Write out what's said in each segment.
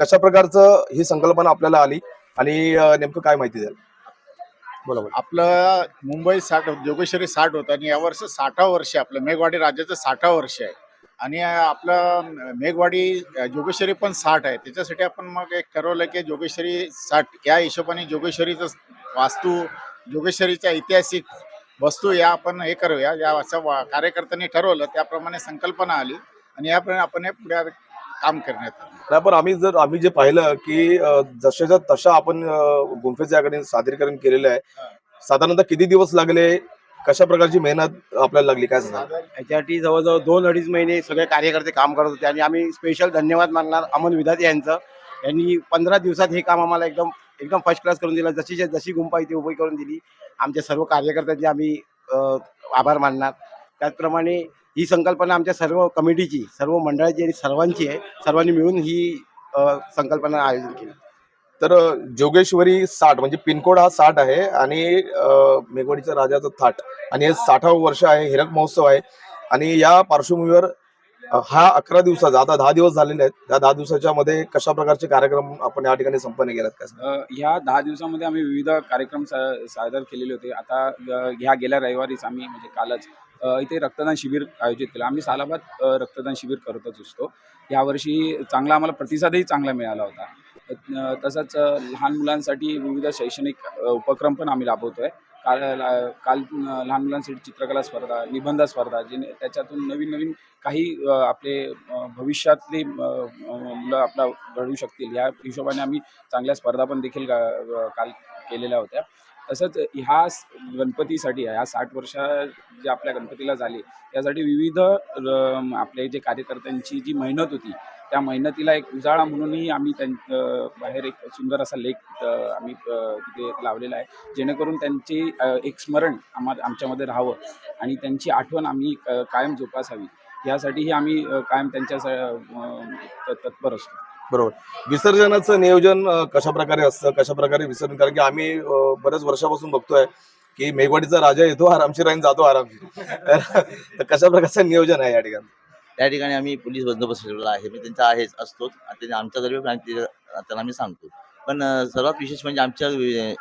कशा प्रकारचं ही संकल्पना आपल्याला आली आणि नेमकं काय माहिती द्याल? बोला बोला. आपलं मुंबई साठ जोगेश्वरी साठ होतं आणि यावर्ष साठा वर्ष आहे आपलं. मेघवाडी राज्याचं साठा वर्ष आहे. आणि आपलं मेघवाडी जोगेश्वरी पण साठ आहे. त्याच्यासाठी आपण मग एक ठरवलं की जोगेश्वरी साठ या हिशोबाने जोगेश्वरीचं वास्तू जोगेश्वरीच्या ऐतिहासिक वस्तू या आपण हे करूया. या असं वा- कार्यकर्त्यांनी ठरवलं. त्याप्रमाणे संकल्पना आली. आणि याप्रमाणे आपण हे पुढे काम करण्यात आलं. नाही पण आम्ही जर आम्ही जे पाहिलं की अं, जशाच्या तशा आपण अं, गुंफेचं याकडे सादरीकरण केलेलं आहे साधारणतः किती दिवस लागले? कशा प्रकारची मेहनत आपल्याला लागली? काय सांगा याच्यासाठी जवळजवळ दोन अडीच महिने सगळे कार्यकर्ते काम करत होते आणि आम्ही स्पेशल धन्यवाद मागणार अमोल विधाते यांचं. यांनी पंधरा दिवसात हे काम आम्हाला एकदम एकदम फर्स्ट क्लास करून दिलं. जशी जशी गुंपा इथे उभी करून दिली आमच्या सर्व कार्यकर्त्यांचे आम्ही अ, आभार मानणार. त्याचप्रमाणे ही संकल्पना आमच्या सर्व कमिटीची सर्व मंडळाची आणि सर्वांची आहे. सर्वांनी मिळून ही संकल्पना आयोजन केली. तर जोगेश्वरी साठ म्हणजे पिनकोड हा साठ आहे आणि अं, मेघवाडीच्या राजाचं थाट. आणि हे साठावं वर्ष आहे हिरक महोत्सव आहे. आणि या पार्श्वभूमीवर हा अकरा दिवसाचा आता दहा दिवस झालेले आहेत. त्या दहा दिवसाच्या मध्ये कशा प्रकारचे कार्यक्रम आपण या ठिकाणी संपन्न केलेत? अ, ह्या दहा दिवसामध्ये आम्ही विविध कार्यक्रम सा- सादर केलेले होते. आता ह्या गेल्या रविवारीच आम्ही म्हणजे कालच इथे रक्तदान शिबिर आयोजित केलं. आम्ही सालाबाद रक्तदान शिबिर करतच असतो. यावर्षी चांगला आम्हाला प्रतिसादही चांगला मिळाला होता. तसंच लहान मुलांसाठी विविध शैक्षणिक उपक्रम पण आम्ही राबवतोय. काल ला- काल लहान मुलांसाठी चित्रकला स्पर्धा निबंध स्पर्धा जे त्याच्यातून नवीन नवीन काही आपले भविष्यातले मुलं आपला घडू शकतील. या हिशोबाने आम्ही चांगल्या स्पर्धा पण देखील काल केलेल्या होत्या. तसंच ह्या गणपतीसाठी ह्या साठ वर्ष जे आपल्या गणपतीला झाले यासाठी विविध र- आपले जे कार्यकर्त्यांची जी मेहनत होती त्या मेहनतीला एक उजाळा म्हणूनही आम्ही त्यां बाहेर एक सुंदर असा लेख आम्ही तिथे लावलेला आहे. जेणेकरून त्यांचे एक स्मरण आम्हा आमच्यामध्ये राहावं आणि त्यांची आठवण आम्ही कायम जोपासावी. यासाठीही आम्ही कायम त्यांच्या त- तत्पर असतो. बरोबर. विसर्जनाचं नियोजन कशा प्रकारे असतं कशा प्रकारे विसर्जन? कारण की आम्ही बऱ्याच वर्षापासून बघतोय की मेघवाडीचा राजा येतो आरामशीर आणि जातो आरामशीर. तर कशा प्रकारचं नियोजन आहे या ठिकाणी? त्या ठिकाणी आम्ही पोलीस बंदोबस्त ठेवला आहे. मी त्यांचा आहेच असतोच. आणि त्यांनी आमच्या दरम्यान त्यांना आम्ही सांगतो. पण सर्वात विशेष म्हणजे आमच्या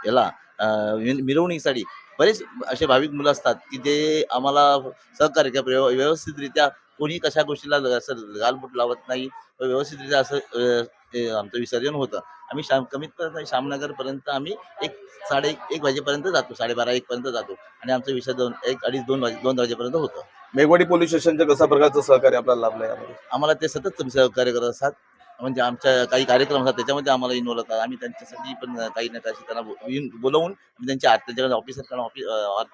याला मिरवणुकीसाठी बरेच असे भाविक मुलं असतात की जे आम्हाला सहकार्य किंवा व्यव- व्यवस्थितरित्या कोणी कशा गोष्टीला असं गालबोट लावत नाही व्यवस्थितरित्या असं आमचं विसर्जन होतं. आम्ही शाम कमीत कमी श्यामनगरपर्यंत आम्ही एक साडे एक- एक वाजेपर्यंत जातो साडेबारा एकपर्यंत जातो आणि आमचं विसर्जन एक अडीच दोन वाजे दोन वाजेपर्यंत होतं. मेघवाडी पोलीस स्टेशनच्या कशा प्रकारचं सहकार्य आपल्याला लाभलं यामध्ये? आम्हाला ते सतत सहकार्य करत असतात. म्हणजे आमच्या काही कार्यक्रम असतात त्याच्यामध्ये आम्हाला इन्व्हॉल्व होतात. आम्ही त्यांच्यासाठी पण काही ना काही त्यांना बोलवून आम्ही त्यांची आरती त्यांच्याकडे ऑफिसरकडून ऑफिस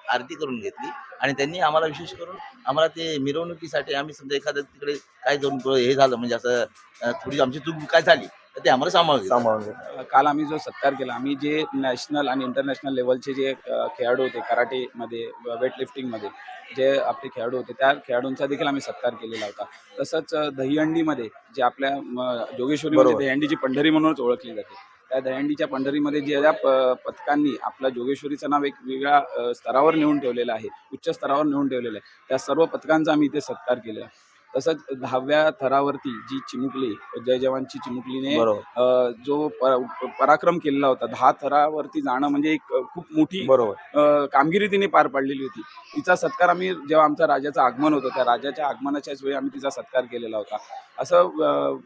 आरती करून घेतली. आणि त्यांनी आम्हाला विशेष करून आम्हाला ते मिरवणुकीसाठी आम्ही समजा एखादं तिकडे काय जाऊन हे झालं म्हणजे असं थोडी आमची चूक काय झाली ते आम्हाला सांभाळून घेतात. सांभाळून. काल आम्ही जो सत्कार केला आम्ही जे नॅशनल आणि इंटरनॅशनल लेवलचे जे अ, खेळाडू होते कराटेमध्ये वेटलिफ्टिंगमध्ये जे आपले खेळाडू होते त्या खेळाडूंचा देखील आम्ही सत्कार केलेला होता तसंच अ, दहीहंडीमध्ये जे आपल्या म, जोगेश्वरीमध्ये बरोबर. दहीहंडीची पंढरी म्हणूनच ओळखली जाते त्या दहीहंडीच्या पंढरीमध्ये जे ज्या प- पथकांनी आपल्या जोगेश्वरीचं नाव एक वेगळ्या अ, स्तरावर नेऊन ठेवलेलं आहे उच्च स्तरावर नेऊन ठेवलेलं आहे त्या सर्व पथकांचा आम्ही इथे सत्कार केलेला आहे तसंच दहाव्या थरावरती जी चिमुकली जय जवानची चिमुकलीने जो पराक्रम केलेला होता दहा थरावरती जाणं म्हणजे एक खूप मोठी बरोबर. कामगिरी तिने पार पाडलेली होती. तिचा सत्कार आम्ही जेव्हा आमच्या राजाचं आगमन होतं त्या राजाच्या आगमनाच्याच वेळी आम्ही तिचा सत्कार केलेला होता. असं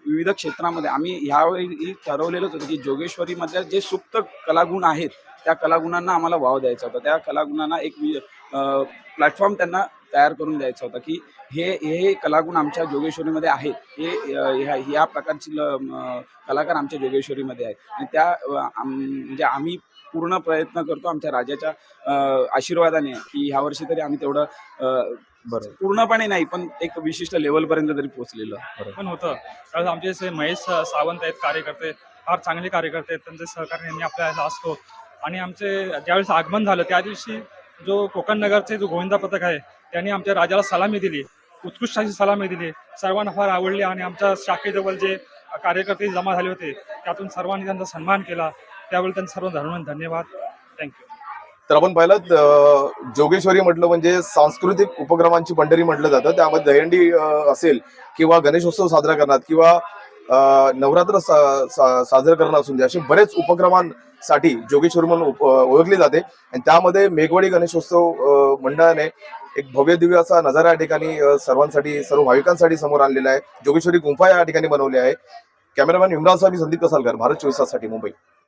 विविध क्षेत्रामध्ये आम्ही ह्यावेळी ठरवलेलंच होतं की जोगेश्वरीमधल्या जे सुप्त कलागुण आहेत त्या कलागुणांना आम्हाला वाव द्यायचा होता. त्या कलागुणांना एक प्लॅटफॉर्म त्यांना तयार करून द्यायचा होता की हे हे कलागुण आमच्या जोगेश्वरीमध्ये आहेत हे ह्या ह्या प्रकारची कलाकार आमच्या जोगेश्वरीमध्ये आहेत. आणि त्या म्हणजे आम्ही पूर्ण प्रयत्न करतो आमच्या राजाच्या आशीर्वादाने की ह्या वर्षी तरी आम्ही तेवढं बरोबर. पूर्णपणे नाही पण एक विशिष्ट लेवलपर्यंत तरी पोहोचलेलो. पण होतं. त्यावेळेस आमचे जे महेश सावंत आहेत कार्यकर्ते फार चांगले कार्यकर्ते आहेत. त्यांचे सहकार्य यांनी आपल्याला असतो. आणि आमचे ज्यावेळेस आगमन झालं त्या दिवशी जो कोकण नगरचे जो गोविंदा पथक आहे त्यांनी आमच्या राजाला सलामी दिली. उत्कृष्ट अशी सलामी दिली. सर्वांना फार आवडली आणि आमच्या शाखेजवळ जे कार्यकर्ते जमा झाले होते त्यातून सर्वांनी त्यांचा सन्मान केला. त्यावेळी त्यांना सर्व धन्यवाद धन्यवाद. थँक्यू तर आपण पाहिलं जोगेश्वरी म्हटलं म्हणजे सांस्कृतिक उपक्रमांची पंढरी म्हटलं जातं. त्यामध्ये दहीहंडी असेल किंवा गणेशोत्सव साजरा करणार किंवा नवरात्र सा- साजरं करणं असून दे असे बरेच साठी जोगेश्वरी म्हणून ओळखली जाते. आणि त्यामध्ये मेघवाडी गणेशोत्सव मंडळाने एक भव्य दिव्य असा नजारा या ठिकाणी सर्वांसाठी सर्व भाविकांसाठी समोर आणलेला आहे. जोगेश्वरी गुंफा या ठिकाणी बनवली आहे. कॅमेरामॅन इम्रान साहेब संदीप कसालकर भारत चोवीस ताससाठी मुंबई.